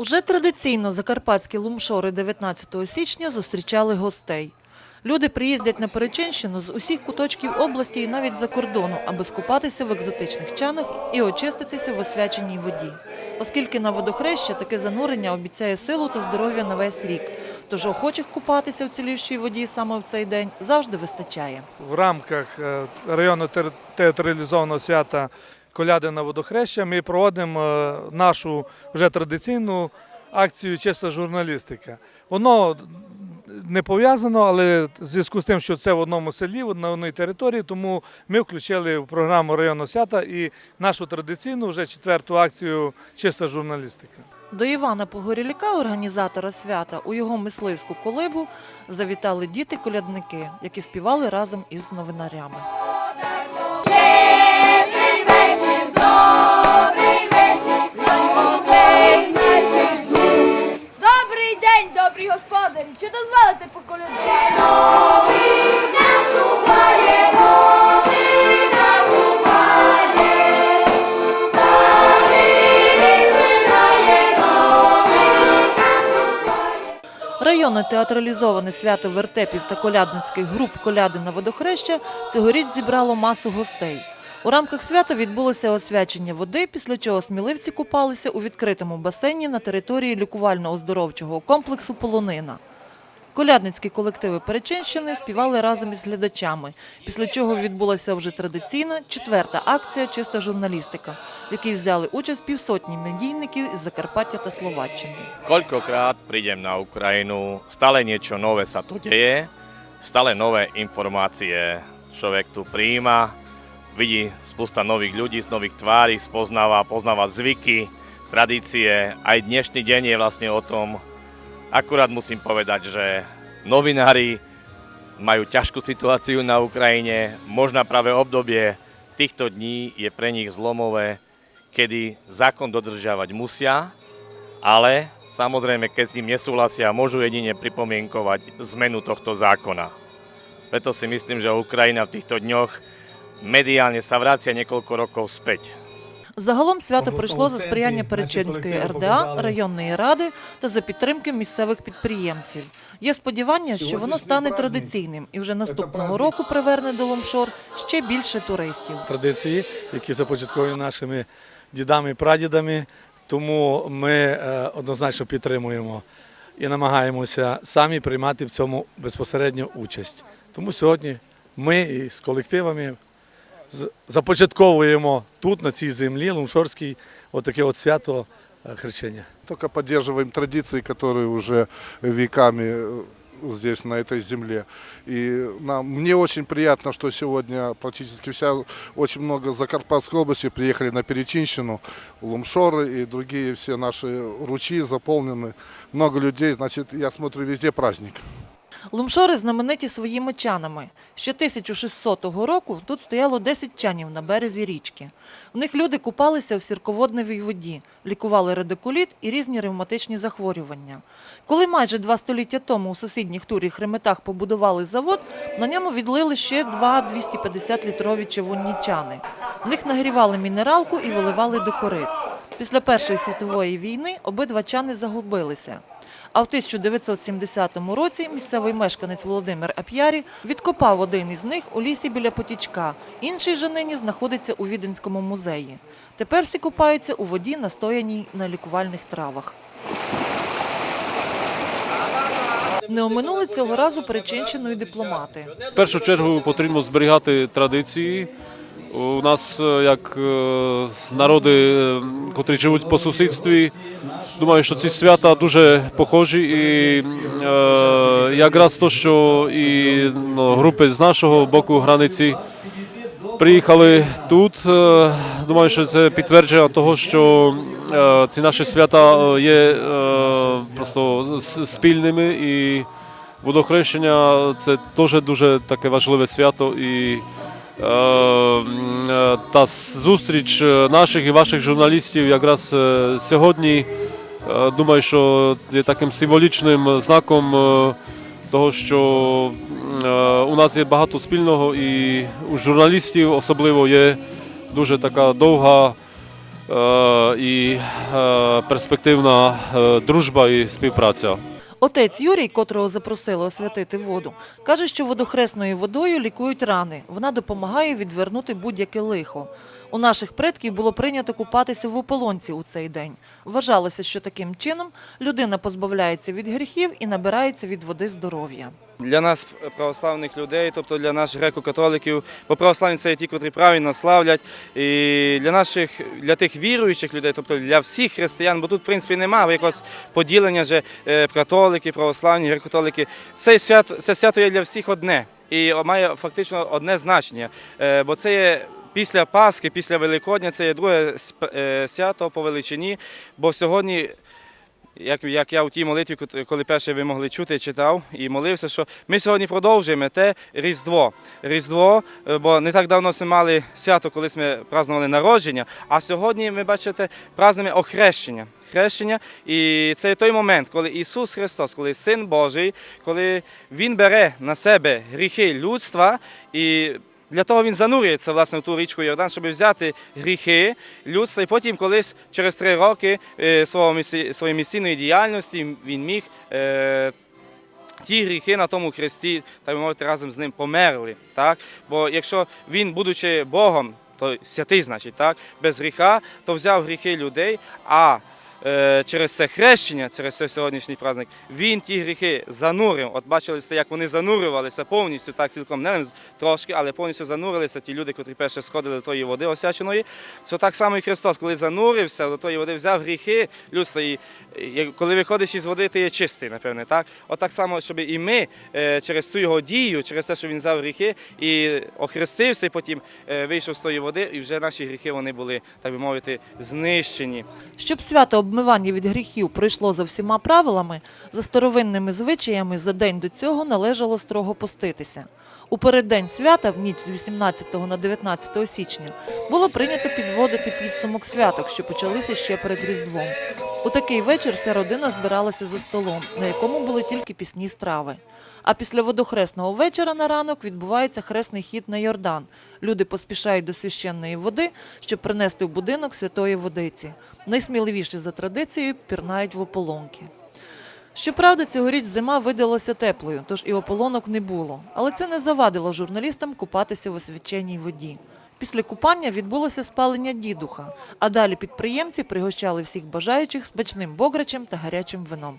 Уже традиційно закарпатські лумшори 19 січня зустрічали гостей. Люди приїздять на Перечинщину з усіх куточків області і навіть за кордону, аби скупатися в екзотичних чанах і очиститися в освяченій воді. Оскільки на водохреща таке занурення обіцяє силу та здоров'я на весь рік. Тож охочих купатися в цілющій воді саме в цей день завжди вистачає. В рамках е, районно театралізованого свята Коляди на водохреща ми проводимо е, нашу вже традиційну акцію Чиста журналістика. Воно не пов'язано, але в зв'язку з тим, що це в одному селі, на одній території, тому ми включили в програму районного свята і нашу традиційну вже четверту акцію Чиста журналістика. До Івана Погоріляка, організатора свята, у його мисливську колибу завітали діти-колядники, які співали разом із новинарями. Добрі господарі! Чи дозволите поколядувати? Районне театралізоване свято вертепів та колядницьких груп коляди на водохреща цьогоріч зібрало масу гостей. У рамках свята відбулося освячення води, після чого сміливці купалися у відкритому басейні на території лікувально-оздоровчого комплексу Полонина. Колядницькі колективи Перечинщини співали разом із глядачами, після чого відбулася вже традиційна четверта акція Чиста журналістика, в якій взяли участь півсотні медійників із Закарпаття та Словаччини. Na Ukrajinu, stále niečo nové sa tu deje, stále nové informácie človek tu prijíma, vidí spústa nových ľudí, nových tvári, spoznáva, poznáva zvyky, tradície. Aj dnešný deň je vlastne o tom, akurát musím povedať, že novinári majú ťažkú situáciu na Ukrajine, možno práve obdobie týchto dní je pre nich zlomové, kedy zákon dodržiavať musia, ale samozrejme, keď s ním nesúhlasia, môžu jedine pripomienkovať zmenu tohto zákona. Preto si myslím, že Ukrajina v týchto dňoch mediálne sa vracia niekoľko rokov späť. Загалом свято пройшло за сприяння Перечинської РДА, районної ради та за підтримки місцевих підприємців. Є сподівання, що воно стане традиційним і вже наступного року приверне до Ломшор ще більше туристів. традиції, які започатковані нашими дідами і прадідами. Тому ми е, однозначно підтримуємо і намагаємося самі приймати в цьому безпосередньо участь. Тому сьогодні ми і з колективами започатковуємо тут, на цій землі, Лумшорській, отаке от свято е, хрещення. Только поддерживаем традиции, которые уже веками э, здесь, на этой земле. И нам, мне очень приятно, что сегодня практически вся, очень много Закарпатской области приехали на Перечинщину, Лумшоры и другие все наши ручьи заполнены. Много людей, значит, я смотрю, везде праздник. Лумшори знамениті своїми чанами. Ще 1600 року тут стояло 10 чанів на березі річки. В них люди купалися в сірководневій воді, лікували радикуліт і різні ревматичні захворювання. Коли майже два століття тому у сусідніх турі Хреметах побудували завод, на ньому відлили ще два 250-літрові чавунні чани. В них нагрівали мінералку і виливали до корит. Після Першої світової війни обидва чани загубилися. А в 1970 році місцевий мешканець Володимир Ап'ярі відкопав один із них у лісі біля потічка. Інший же нині знаходиться у Віденському музеї. Тепер всі купаються у воді, настояній на лікувальних травах. Не оминули цього разу перечинщину дипломати. В першу чергу потрібно зберігати традиції. У нас, е, як е, народи, е, котрі живуть по сусідстві, думаю, що ці свята дуже похожі. І е, якраз то, що і ну, групи з нашого боку границі приїхали тут. е, Думаю, що це підтвердження того, що е, ці наші свята е, є е, просто спільними і водохрещення це теж дуже таке важливе свято. І е, е, та зустріч наших і ваших журналістів якраз сьогодні. Е, Думаю, що є таким символічним знаком е, того, що е, у нас є багато спільного, і у журналістів особливо є дуже така довга і перспективна дружба і співпраця. Отець Юрій, котрого запросили освятити воду, каже, що водохресною водою лікують рани. Вона допомагає відвернути будь-яке лихо. У наших предків було прийнято купатися в ополонці у цей день. Вважалося, що таким чином людина позбавляється від гріхів і набирається від води здоров'я. Для нас, православних людей, тобто для наших греко-католиків, бо православні це ті, котрі правильно славлять. І для наших, для тих віруючих людей, тобто для всіх християн, бо тут, в принципі, немає якогось поділення вже е, католики, православні, греко-католики. Це свято, це свято є для всіх одне і має фактично одне значення, Е, бо це є. Після Пасхи, після Великодня це є друге е, свято по величині, бо сьогодні як, як я у тій молитві, коли перше ви могли чути, читав і молився, що ми сьогодні продовжуємо те Різдво. Різдво, е, бо не так давно ми мали свято, коли ми празднували народження, а сьогодні ми бачите, празднуємо охрещення. Хрещення, і це той момент, коли Ісус Христос, коли Син Божий, коли Він бере на себе гріхи людства і для того він занурюється власне в ту річку Йордан, щоб взяти гріхи людства, і потім колись через три роки е, своєї місійної діяльності він міг е, ті гріхи на тому хресті, так би мовити, разом з ним померли. Так? Бо якщо він, будучи Богом, то святий, значить, так, без гріха, то взяв гріхи людей, а через це хрещення, через цей сьогоднішній праздник, він ті гріхи занурив. От бачили як вони занурювалися повністю, так цілком не трошки, але повністю занурилися ті люди, котрі перше сходили до тої води осяченої. Це так само і Христос, коли занурився до тої води, взяв гріхи людства. І коли виходиш із води, ти є чистий, напевне. Так? От так само, щоб і ми е, через цю його дію, через те, що він взяв гріхи і охрестився, і потім е, вийшов з тої води, і вже наші гріхи вони були, так би мовити, знищені. Щоб свято обмивання від гріхів пройшло за всіма правилами, за старовинними звичаями за день до цього належало строго поститися. У переддень свята, в ніч з 18 на 19 січня, було прийнято підводити підсумок святок, що почалися ще перед Різдвом. У такий вечір вся родина збиралася за столом, на якому були тільки пісні страви. А після водохресного вечора на ранок відбувається хресний хід на Йордан. Люди поспішають до священної води, щоб принести в будинок святої водиці. Найсміливіші за традицією пірнають в ополонки. Щоправда, цьогоріч зима видалася теплою, тож і ополонок не було. Але це не завадило журналістам купатися в освяченій воді. Після купання відбулося спалення дідуха, а далі підприємці пригощали всіх бажаючих смачним бограчем та гарячим вином.